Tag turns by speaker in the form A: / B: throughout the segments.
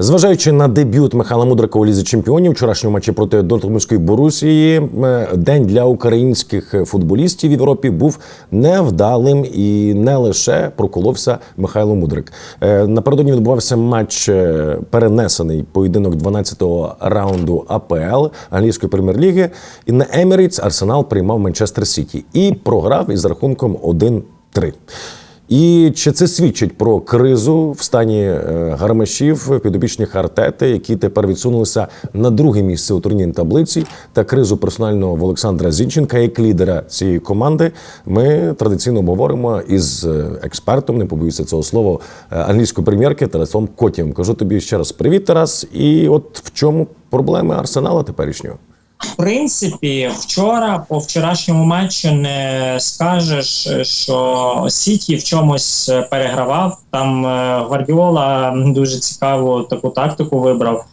A: Зважаючи на дебют Михайла Мудрика у лізі чемпіонів, вчорашньому матчі проти Дортмундської Борусії, е, день для українських футболістів в Європі був невдалим і не лише проколовся Михайло Мудрик. Е, Напередодні відбувався матч е, перенесений поєдинок 12-го раунду АПЛ англійської прем'єр-ліги. І на Емірейтс Арсенал приймав Манчестер Сіті і програв із рахунком 1-3. І чи це свідчить про кризу в стані е, гармашів підопічних Артети, які тепер відсунулися на друге місце у турнірній таблиці, та кризу персонального в Олександра Зінченка як лідера цієї команди? Ми традиційно обговоримо із е, експертом, не побоюся цього слова, е, англійської прем'єрки Тарасом Котєм. Кажу тобі ще раз привіт, Тарас. І от в чому проблеми арсенала теперішнього?
B: В принципі, вчора по вчорашньому матчу не скажеш, що Сіті в чомусь перегравав. Там е, Гвардіола дуже цікаву таку тактику вибрав.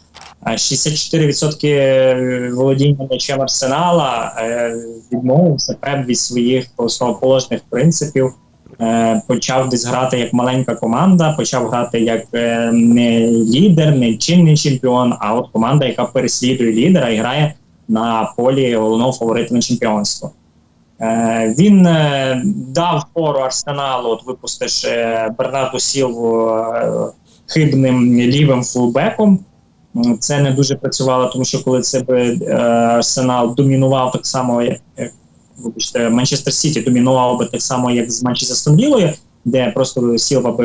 B: Е, 64% володіння м'ячем арсенала е, відмовився Пеп від своїх основоположних принципів. Е, Почав десь грати як маленька команда, почав грати як е, не лідер, не чинний чемпіон, а от команда, яка переслідує лідера і грає на полі головного фаворита на чемпіонство. Е, він е, дав фору арсеналу, от випустиш е, Бернарду Сілву е, хибним лівим фулбеком. Це не дуже працювало, тому що коли це би е, арсенал домінував так само, як вибачте, Манчестер Сіті домінував би так само, як з Манчестер Віллою, де просто Сілва би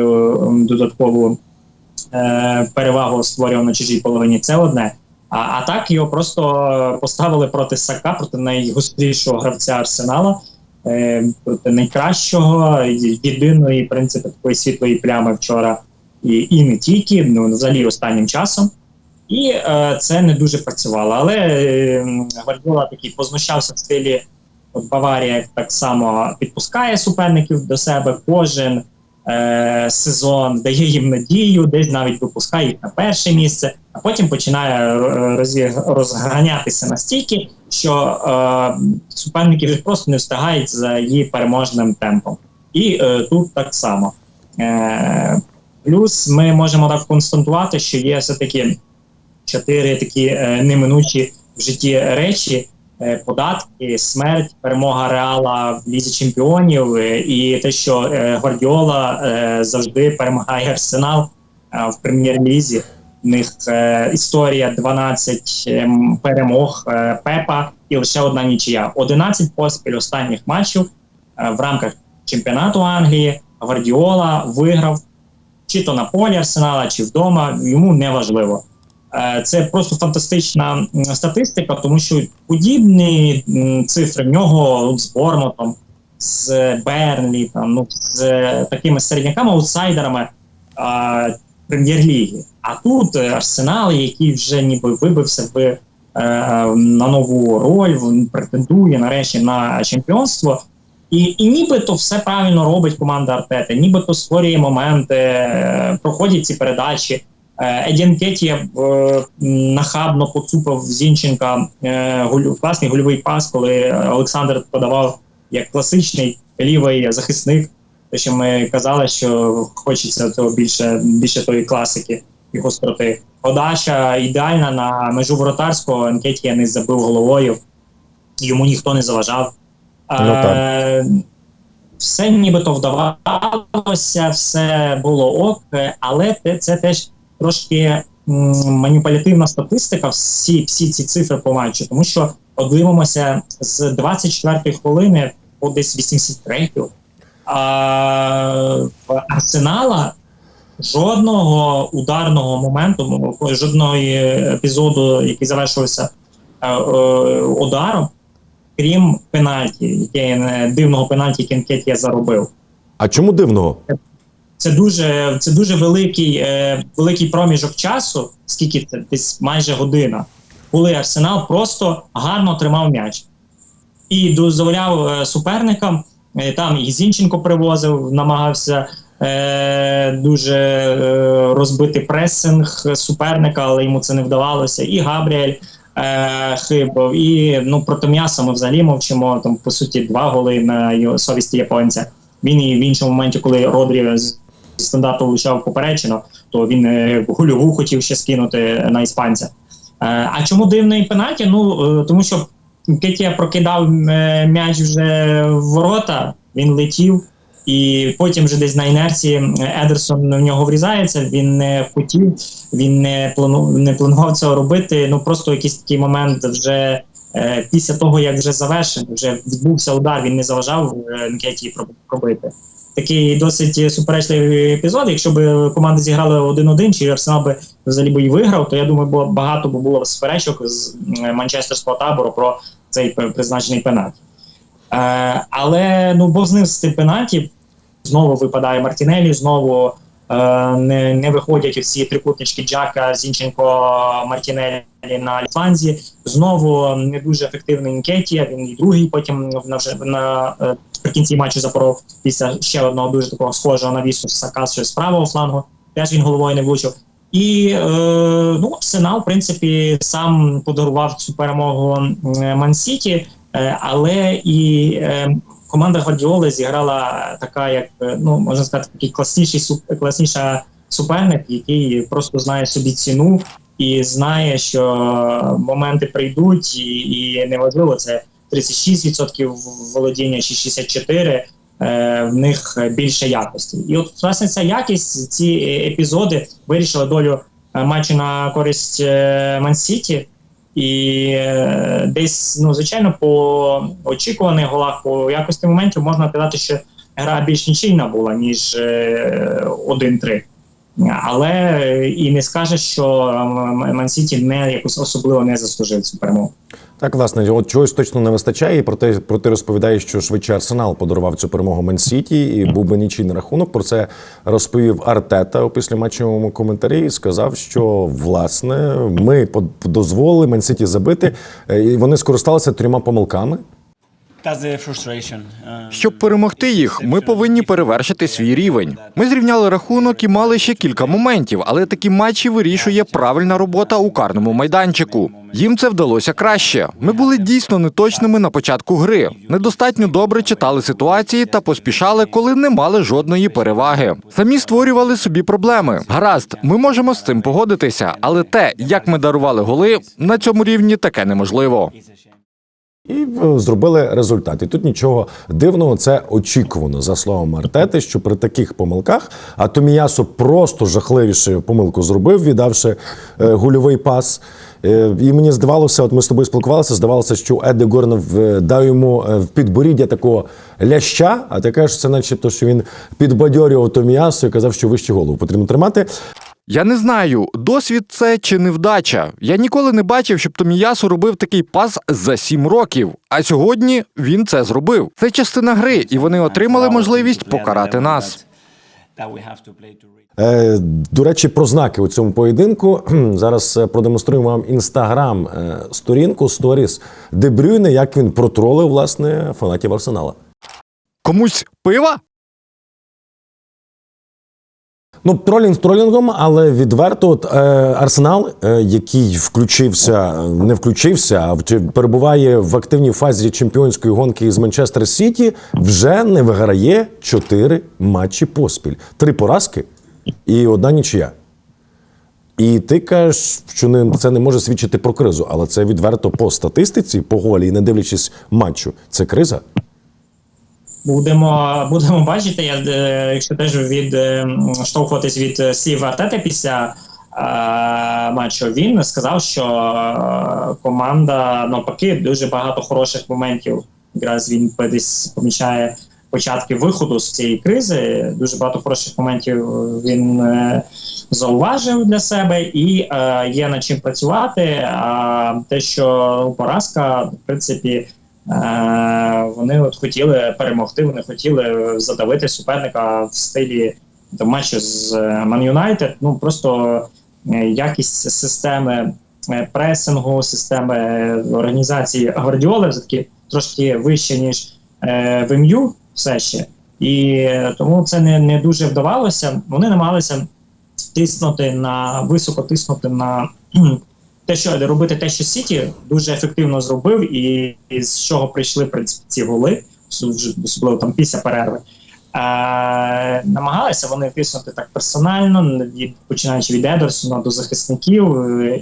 B: додаткову е, перевагу створював на чужій половині. Це одне. А, а так його просто поставили проти Сака, проти найгострішого гравця Арсенала, е, проти найкращого, єдиної в принципі такої світлої плями вчора, і, і не тільки, ну взагалі останнім часом. І е, це не дуже працювало. Але е, Гвардіола такий познущався в стилі от Баварія так само підпускає суперників до себе кожен е, сезон, дає їм надію, десь навіть випускає їх на перше місце, а потім починає е, розганятися настільки, що е, вже просто не встигають за її переможним темпом. І е, тут так само. Е, плюс ми можемо так констатувати, що є все-таки чотири такі е, неминучі в житті речі. е, Податки, смерть, перемога Реала в лізі чемпіонів, е, і те, що е, Гвардіола е, завжди перемагає Арсенал е, в прем'єр-лізі. У них е, історія 12 ем, перемог е, Пепа і лише одна нічия. 11 поспіль останніх матчів е, в рамках чемпіонату Англії. Гвардіола виграв чи то на полі Арсенала, чи вдома. Йому не важливо. Е, Це просто фантастична статистика, тому що подібні м, цифри в нього з Бормутом, з Бернлі, там, ну, з е, такими середняками, аутсайдерами а, прем'єр-ліги. А тут е, Арсенал, який вже ніби вибився в, е, на нову роль, він претендує нарешті на чемпіонство. І, і нібито все правильно робить команда Артети, нібито створює моменти, е, проходять ці передачі. Едін Кетія е, нахабно поцупив Зінченка голю- класний гольовий пас, коли Олександр подавав як класичний лівий захисник. Те, що ми казали, що хочеться того більше, більше тої класики і гостроти. Подача ідеальна на межу воротарського. Енкетія не забив головою, йому ніхто не заважав.
A: Ну.
B: Е, все нібито вдавалося, все було ок, але те- це теж трошки м, маніпулятивна статистика, всі, всі ці цифри по матчу, тому що от дивимося з 24-ї хвилини по десь 83-ю, а в Арсенала жодного ударного моменту, жодного епізоду, який завершився е, е, ударом, крім пенальті, яке е, дивного пенальті, який Кетія заробив.
A: А чому дивного?
B: Це дуже це дуже великий, е, великий проміжок часу, скільки це десь майже година, коли Арсенал просто гарно тримав м'яч і дозволяв суперникам. Е, там і Зінченко привозив, намагався е, дуже е, розбити пресинг суперника, але йому це не вдавалося. І Габріель е, хибав, і ну проти м'яса ми взагалі мовчимо. Там по суті два голи на совісті японця. Він і в іншому моменті, коли Родрі з стандарту влучав поперечину, то він е, гульову хотів ще скинути на іспанця. Е, а чому дивний пенальті? Ну е, тому що Кетія прокидав е, м'яч вже в ворота, він летів, і потім вже десь на інерції Едерсон в нього врізається. Він не хотів, він не плану не планував цього робити. Ну просто якийсь такий момент вже. Е, Після того, як вже завершив, вже відбувся удар, він не заважав Нкетії Нкеті пробити. Такий досить суперечливий епізод. Якщо б команди зіграли один-один, чи Арсенал би взагалі би і виграв, то я думаю, бо багато б було суперечок з манчестерського табору про цей призначений пенальті. Е, але ну Бог з ним з тим пенальті. Знову випадає Мартінелі, знову е, не, не виходять всі трикутнички Джака, Зінченко, Мартінелі на фланзі. Знову не дуже ефективний Інкетія. Він і другий потім на вже на е, кінці матчу запоров після ще одного дуже такого схожого навісу Сакасу з правого флангу. Теж він головою не влучив. І е, ну, Арсенал, в принципі, сам подарував цю перемогу Ман-Сіті, е, але і е, команда Гвардіоли зіграла така, як е, ну можна сказати, такий класніший класніша суперник, який просто знає собі ціну і знає, що моменти прийдуть, і, і неважливо, це 36% володіння чи 64%, е, в них більше якості. І от власне ця якість, ці епізоди вирішили долю е, матчу на користь Ман-Сіті. І е, десь, ну звичайно, по очікуваних голах, по якості моментів можна казати, що гра більш нічийна була, ніж е, 1-3. Але і не скаже, що Ман-Сіті не якось особливо не заслужив цю перемогу.
A: Так, власне, от чогось точно не вистачає. І про те, про ти розповідаєш, що швидше Арсенал подарував цю перемогу Мен-Сіті і був би нічийний рахунок. Про це розповів Артета у післяматчевому коментарі і сказав, що власне ми дозволили Мен-Сіті забити, е, і вони скористалися трьома помилками.
C: Щоб перемогти їх, ми повинні перевершити свій рівень. Ми зрівняли рахунок і мали ще кілька моментів, але такі матчі вирішує правильна робота у карному майданчику. Їм це вдалося краще. Ми були дійсно неточними на початку гри. Недостатньо добре читали ситуації та поспішали, коли не мали жодної переваги. Самі створювали собі проблеми. Гаразд, ми можемо з цим погодитися, але те, як ми дарували голи, на цьому рівні таке неможливо.
A: І е, зробили результат. І тут нічого дивного, це очікувано за словами Артети, що при таких помилках, а Томіясо просто жахливіше помилку зробив, віддавши е, гульовий пас. Е, І мені здавалося, от ми з тобою спілкувалися, здавалося, що Еде Горнов дав йому в підборіддя такого ляща, а ти кажеш, це начебто, що він підбадьорював Томіясо і казав, що вище голову потрібно тримати.
C: Я не знаю, досвід це чи невдача. Я ніколи не бачив, щоб Томіясу робив такий пас за сім років. А сьогодні він це зробив. Це частина гри, і вони отримали можливість покарати нас.
A: Е, До речі, про знаки у цьому поєдинку. Зараз е, продемонструємо вам інстаграм е, сторінку Сторіс Дебрюйне, як він протролив власне фанатів Арсенала.
C: Комусь пива?
A: Ну, тролінг тролінгом, але відверто, от, е, Арсенал, е, який включився, не включився, а перебуває в активній фазі чемпіонської гонки з Манчестер Сіті, вже не виграє чотири матчі поспіль. Три поразки і одна нічия. І ти кажеш, що не, це не може свідчити про кризу, але це відверто по статистиці, по голі, не дивлячись матчу. Це криза.
B: Будемо будемо бачити. Я е, якщо теж від е, штовхуватись від е, слів Артета після е, матчу, він сказав, що е, команда навпаки дуже багато хороших моментів. Якраз він десь помічає початки виходу з цієї кризи. Дуже багато хороших моментів він е, зауважив для себе і е, є над чим працювати. А те, що поразка, в принципі. Е, вони от хотіли перемогти, вони хотіли задавити суперника в стилі там, матчу з Ман Юнайтед. Ну просто е, якість системи е, пресингу, системи е, організації Гвардіоли все-таки трошки вище, ніж е, в МЮ все ще. І е, тому це не, не дуже вдавалося. Вони намагалися тиснути на високо тиснути на те, що робити те, що Сіті дуже ефективно зробив, і, і з чого прийшли в принципі ці голи, особливо там після перерви. Е, намагалися вони тиснути так персонально, від починаючи від Едерсона до захисників,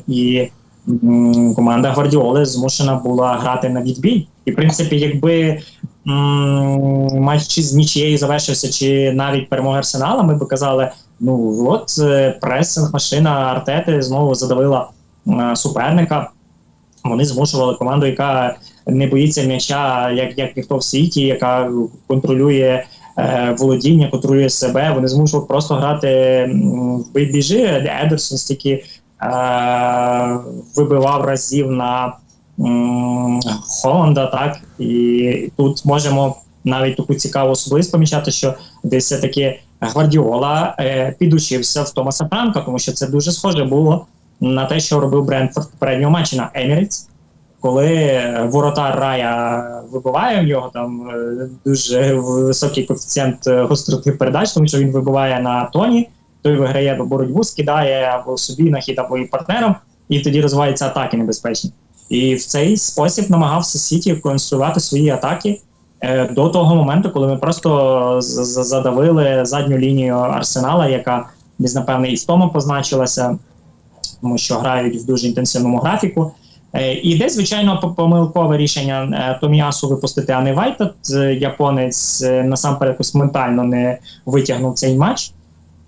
B: і м, команда Гвардіоли змушена була грати на відбій. І в принципі, якби м, матч з нічією завершився, чи навіть перемога Арсенала, ми б казали: ну от е, пресинг машина Артети знову задавила суперника. Вони змушували команду, яка не боїться м'яча, як, як ніхто в світі, яка контролює е, володіння, контролює себе. Вони змушували просто грати в бий біжи. Едерсон стільки е, вибивав разів на м, Холланда, так і тут можемо навіть таку цікаву особливість помічати, що десь таки Гвардіола е, підучився в Томаса Франка, тому що це дуже схоже було на те, що робив Брентфорд в передньому матчі на Емірейтс, коли воротар Рая вибиває в нього там е, дуже високий коефіцієнт е, гостроти передач, тому що він вибиває на тоні, той виграє або боротьбу, скидає або собі на хід, або і партнерам, і тоді розвиваються атаки небезпечні. І в цей спосіб намагався Сіті конструювати свої атаки е, до того моменту, коли ми просто задавили задню лінію арсенала, яка десь напевне і втома позначилася, тому що грають в дуже інтенсивному графіку. Е, І десь, звичайно, помилкове рішення е, Томіасу випустити, а не Вайта. Японець е, насамперед якось ментально не витягнув цей матч.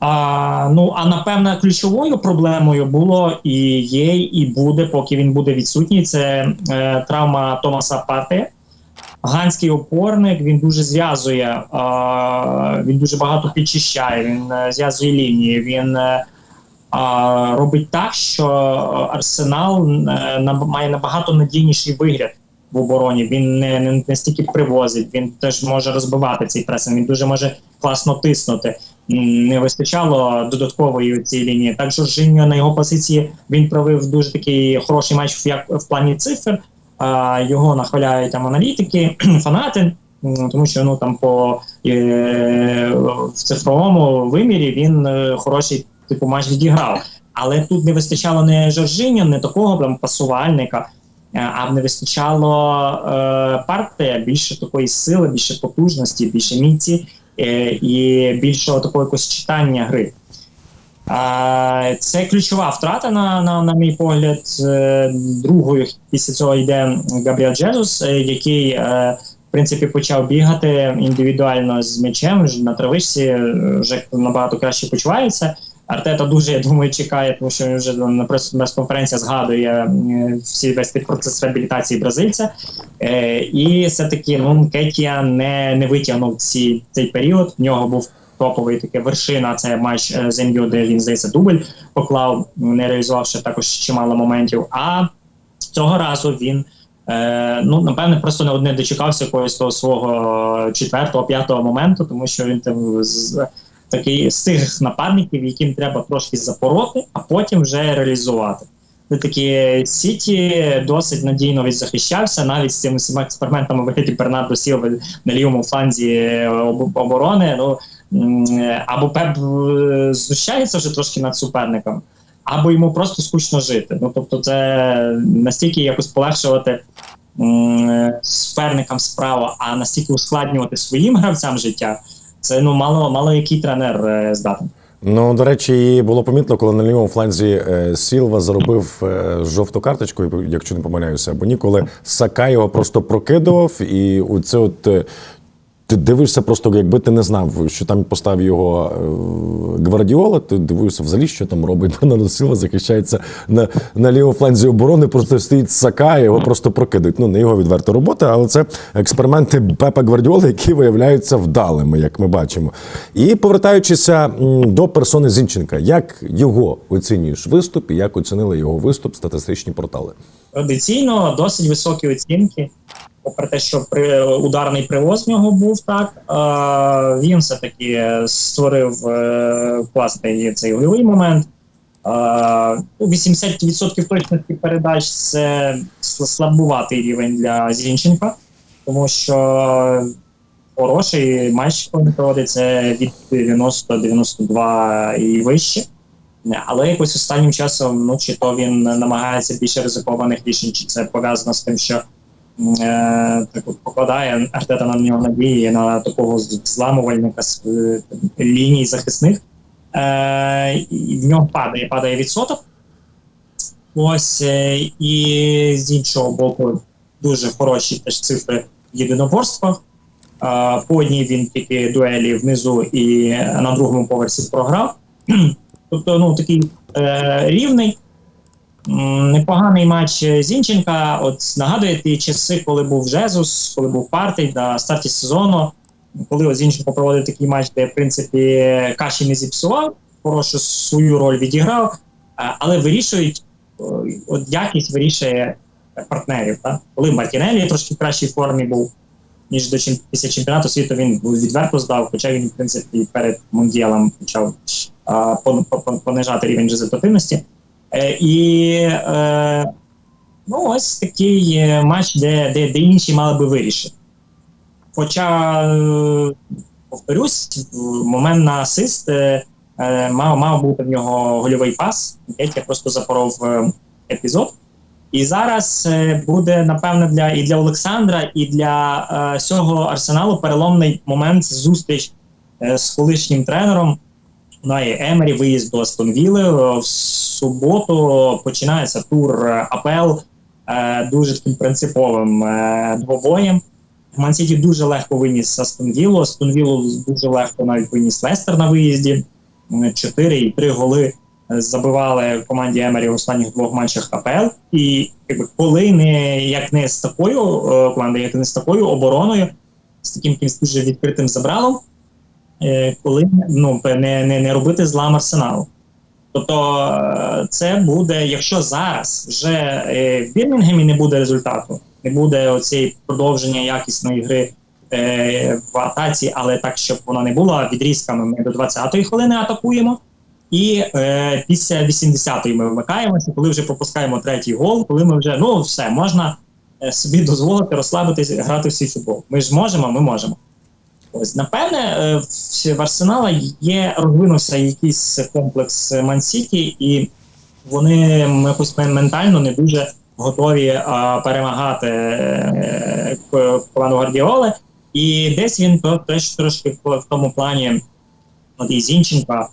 B: А, ну, а напевно, ключовою проблемою було і є, і буде, поки він буде відсутній. Це е, травма Томаса Партея. Ганський опорник він дуже зв'язує, а, він дуже багато підчищає, він е, зв'язує лінії. Він е, робить так, що Арсенал е, наб- має набагато надійніший вигляд в обороні. Він не, не, не стільки привозить, він теж може розбивати цей пресинг, він дуже може класно тиснути. Не вистачало додаткової цієї лінії. Так Жоржиньо на його позиції він провів дуже такий хороший матч як, в плані цифр. Його нахваляють там аналітики, фанати, тому що ну там по е, в цифровому вимірі він е, хороший типу матч відіграв. Але тут не вистачало не Жоржиньо, не такого прям пасувальника, е, а не вистачало е, партія більше такої сили, більше потужності, більше міці е, і більшого такого якогось читання гри. А, Це ключова втрата, на, на, на мій погляд. Е, Другою після цього йде Габріел Джезус, е, який е, в принципі почав бігати індивідуально з м'ячем на травичці, е, вже набагато краще почувається. Артета дуже, я думаю, чекає, тому що він вже на прес- прес-конференції згадує е, всі весь процес реабілітації бразильця. Е, і все-таки ну, Кетія не, не витягнув ці, цей період. В нього був топовий таке вершина. Це матч е, з МЮ, де він здається дубль поклав, не реалізувавши також чимало моментів. А цього разу він. Е, ну, напевне, просто не не дочекався якогось того свого четвертого, п'ятого моменту, тому що він там з такий з тих нападників, яким треба трошки запороти, а потім вже реалізувати. Це такі Сіті досить надійно відзахищався, навіть з цими всіма експериментами вигляді Бернардо Сілви на лівому фланзі е, оборони. Ну або Пеп е, знущається вже трошки над суперником, або йому просто скучно жити. Ну тобто, це настільки якось полегшувати суперникам справу, а настільки ускладнювати своїм гравцям життя. Це ну мало мало який тренер е, здатний.
A: Ну, до речі, і було помітно, коли на лівому фланзі е, Сілва заробив е, жовту карточку, якщо не помиляюся, або ні, коли Сака його просто прокидував, і оце от. е, Ти дивишся просто, якби ти не знав, що там поставив його е, Гвардіола, ти дивишся взагалі, що там робить. Бернардо Сілва захищається на, на лівому фланзі оборони, просто стоїть Сака, його просто прокидають. Ну, не його відверта робота, але це експерименти Пепа Гвардіоли, які виявляються вдалими, як ми бачимо. І повертаючися до персони Зінченка, як його оцінюєш виступ і як оцінили його виступ статистичні портали?
B: Традиційно досить високі оцінки. Попри те, що при ударний привоз в нього був так, е, він все таки створив е, класний цей гольовий момент. Е, ну, 80% точності передач це слабуватий рівень для Зінченка, тому що хороший матч він проводить це від 90-92 і вище. Але якось останнім часом, ну чи то він намагається більше ризикованих рішень, чи це пов'язано з тим, що е, так от покладає Артета на нього надії на такого зламувальника е, ліній захисних. Е, і в нього падає, падає відсоток. Ось е, і з іншого боку, дуже хороші теж цифри в єдиноборствах. Е, По одній він тільки дуелі внизу і на другому поверсі програв. Тобто, ну такий е, рівний. Непоганий матч Зінченка. От нагадує ті часи, коли був Жезус, коли був Партій на старті сезону. Коли Зінченко проводив такий матч, де в принципі каші не зіпсував, хорошу свою роль відіграв, але вирішують от якість вирішує партнерів. Так? Коли Мартінелі трошки в кращій формі був, ніж до чем- після чемпіонату світу він відверто здав, хоча він, в принципі, перед Мундіалом почав а, пон- пон- понижати рівень результативності. Е, і е, ну, ось такий е, матч, де, де, де інші мали би вирішити. Хоча, повторюсь, момент на асист мав, мав бути в нього гольовий пас. Кетя просто запоров епізод. І зараз буде, напевно, для і для Олександра, і для всього арсеналу переломний момент зустріч з колишнім тренером. Ну Емері виїзд до Астонвіли. В суботу починається тур е, АПЛ е, дуже таким принциповим е, двобоєм. Мансіті дуже легко виніс Астонвілу. Астонвілу дуже легко навіть виніс Лестер на виїзді. Е, Чотири і три голи е, забивали команді Емері в останніх двох матчах АПЛ. І якби, коли не як не з такою е, командою, як не з такою обороною, з таким дуже відкритим забралом, е, коли ну, не, не, не робити злам арсеналу. Тобто е, це буде, якщо зараз вже е, в Бірмінгемі не буде результату, не буде оцієї продовження якісної гри е, в атаці, але так, щоб вона не була відрізками. Ми до 20-ї хвилини атакуємо, і е, після 80-ї ми вмикаємося, коли вже пропускаємо третій гол, коли ми вже ну все можна е, собі дозволити розслабитись, грати в свій футбол. Ми ж можемо, ми можемо. Ось, напевне, е, в- Арсенала є розвинувся якийсь комплекс Ман-Сіті, і вони якось ментально не дуже готові а, перемагати е, к- команду. І десь він то- теж трошки в тому плані, от і Зінченка,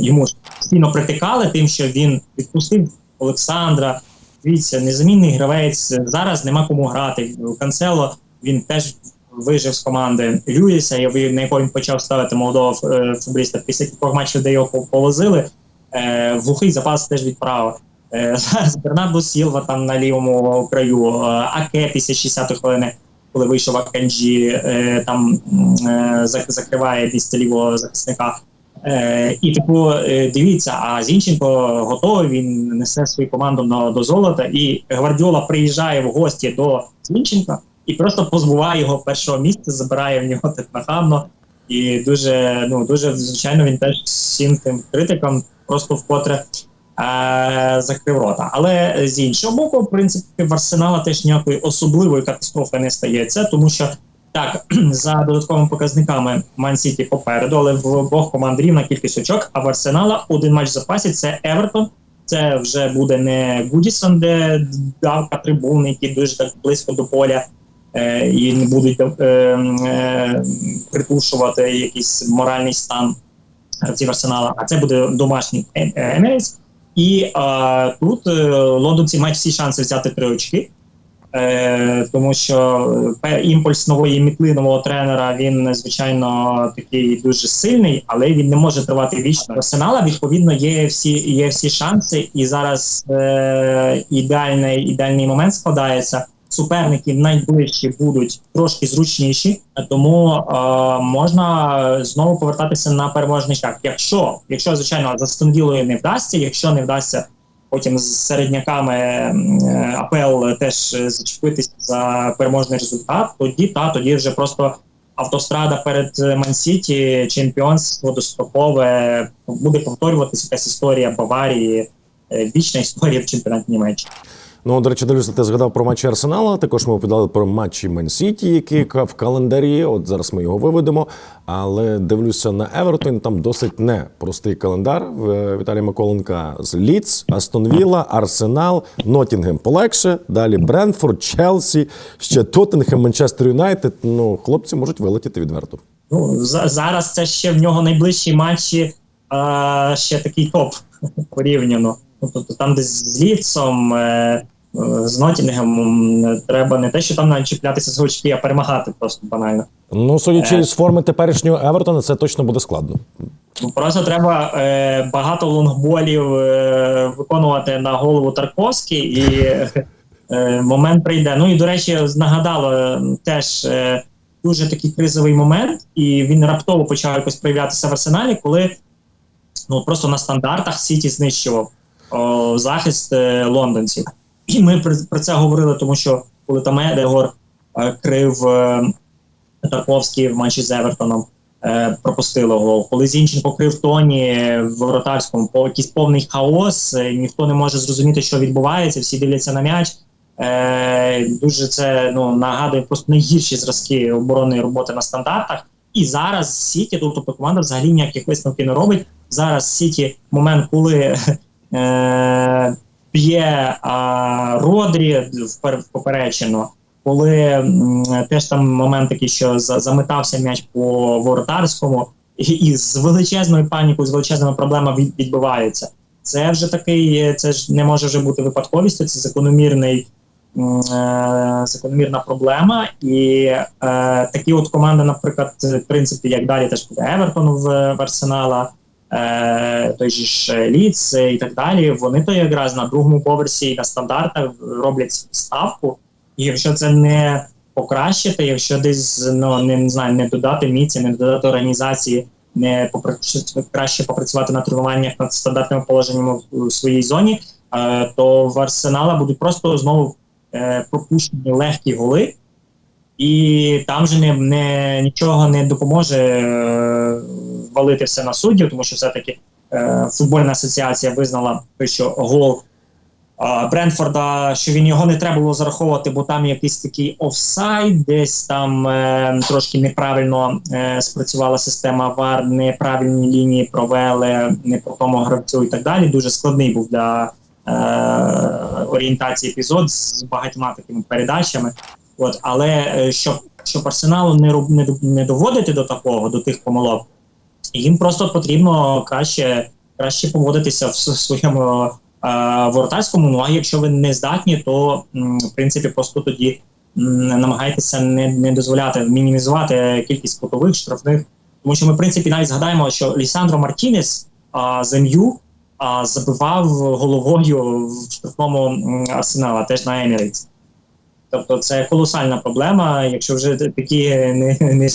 B: йому постійно притикали тим, що він відпустив Олександра. Дивіться, незамінний гравець. Зараз нема кому грати. Канцело він теж вижив з команди Люїса, я на якого він почав ставити молодого е, футболіста після кількох матчів, де його по- повозили. Е, глухий запас теж відправив. Е, зараз Бернардо Сілва там на лівому краю, Аке після 60-ї хвилини, коли вийшов Аканджі, е, там закриває місце лівого захисника. І типу, дивіться, а Зінченко готовий, він несе свою команду до золота, і Гвардіола приїжджає в гості до Зінченка і просто позбуває його першого місця, забирає в нього так нахабно. І дуже, ну дуже звичайно, він теж всім тим критикам просто вкотре е, закрив рота. Але з іншого боку, в принципі, в Арсенала теж ніякої особливої катастрофи не стається, тому що так, за додатковими показниками Ман-Сіті попереду, але в обох команд рівна кількість очок, а в Арсенала один матч в запасі це Евертон. Це вже буде не Гудісон, де давка трибун, які дуже так близько до поля і не будуть е, е, притушувати якийсь моральний стан гравців Арсенала, а це буде домашній Е- е, Емірейтс. І е, тут е, лондонці мають всі шанси взяти три очки. Е, тому що е, імпульс нової мітли нового тренера він звичайно такий дуже сильний, але він не може тривати вічно. Арсенала відповідно є всі є всі шанси, і зараз е, ідеальний ідеальний момент складається. Суперники найближчі будуть трошки зручніші, тому е, можна знову повертатися на переможний шлях. Якщо, якщо звичайно за Стонвілою не вдасться, якщо не вдасться потім з середняками е, АПЛ теж зачепитися за переможний результат, тоді та тоді вже просто автострада перед Ман-Сіті, чемпіонство дострокове буде повторюватися якась історія Баварії, е, вічна історія в чемпіонаті Німеччини.
A: Ну, до речі, дивлюся, ти згадав про матчі Арсенала. Також ми оповідали про матчі Мен-Сіті, які в календарі. От зараз ми його виведемо. Але дивлюся на Евертон. Там досить непростий календар. В Віталія Миколенка з Ліц, Астон Вілла, Арсенал, Нотінгем полегше. Далі Брентфорд, Челсі, ще Тоттенхем, Манчестер Юнайтед. Ну, хлопці можуть вилетіти відверто.
B: Ну, за, зараз це ще в нього найближчі матчі, ще такий топ порівняно. Ну, тобто там десь з Ліцом, е, е, з Нотінгемом е, треба не те, що там навіть чіплятися з очки, а перемагати просто банально.
A: Ну, судячи з форми теперішнього Евертона, це точно буде складно.
B: Ну, Просто треба е, багато лонгболів е, виконувати на голову Тарковський, і е, момент прийде. Ну і до речі, нагадало е, теж е, дуже такий кризовий момент, і він раптово почав якось проявлятися в арсеналі, коли ну просто на стандартах Сіті знищував о, захист е, лондонців. І ми про, це говорили, тому що коли там Едегор е, крив е, Тарковський в матчі з Евертоном е, пропустило гол. Коли Зінченко крив Тоні в воротарському, по якийсь повний хаос, ніхто не може зрозуміти, що відбувається, всі дивляться на м'яч. Е, дуже це ну, нагадує просто найгірші зразки оборонної роботи на стандартах. І зараз Сіті, тобто команда взагалі ніяких висновків не робить. Зараз Сіті момент, коли е, п'є Родрі впер- поперечено, коли теж там момент такий, що за- заметався м'яч по воротарському, і, і з величезною панікою, з величезними проблемами від, відбувається. Це вже такий, це ж не може вже бути випадковістю, це закономірний. е, Закономірна проблема, і е, такі от команди, наприклад, в принципі, як далі теж буде Евертон в, в Арсенала, той же ж Ліц і так далі. Вони то якраз на другому поверсі і на стандартах роблять ставку. І якщо це не покращити, якщо десь ну не, знаю, не додати міці, не додати організації, не попра- краще попрацювати на тренуваннях над стандартними положеннями в, своїй зоні, е, то в арсенала будуть просто знову е, пропущені легкі голи. І там же не, не нічого не допоможе е, валити все на суддів, тому що все-таки е, футбольна асоціація визнала, що гол а, Брентфорда, що він його не треба було зараховувати, бо там якийсь такий офсайд, десь там е, трошки неправильно е, спрацювала система ВАР, неправильні лінії провели, не по тому гравцю і так далі. Дуже складний був для е, орієнтації епізод з багатьма такими передачами. От, але е, щоб, щоб арсеналу не, роб- не, не доводити до такого, до тих помилок, їм просто потрібно краще, краще поводитися в своєму е, воротарському. Ну а якщо ви не здатні, то в принципі просто тоді намагайтеся не, не дозволяти мінімізувати кількість кутових штрафних. Тому що ми, в принципі, навіть згадаємо, що Лісандро Мартінес а, з а, забивав головою в штрафному арсенала, теж на Емірейтс. Тобто це колосальна проблема. Якщо вже такі не, не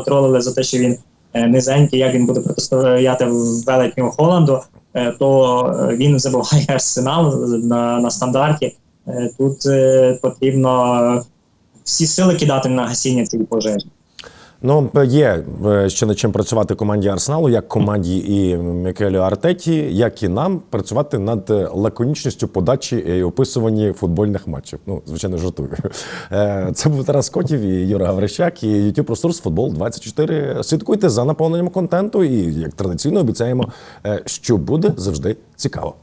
B: тролили за те, що він е, низенький, як він буде протистояти велетню Холанду, е, то е, він забуває арсенал на, на стандарті. Е, Тут е, потрібно всі сили кидати на гасіння цієї пожежі.
A: Ну, є ще над чим працювати команді Арсеналу, як команді і Мікелю Артеті, як і нам працювати над е, лаконічністю подачі і описуванні футбольних матчів. Ну, звичайно, жартую. Е, Це був Тарас Котів і Юра Гаврищак, і YouTube ресурс Футбол 24. Слідкуйте за наповненням контенту, і як традиційно обіцяємо, е, що буде завжди цікаво.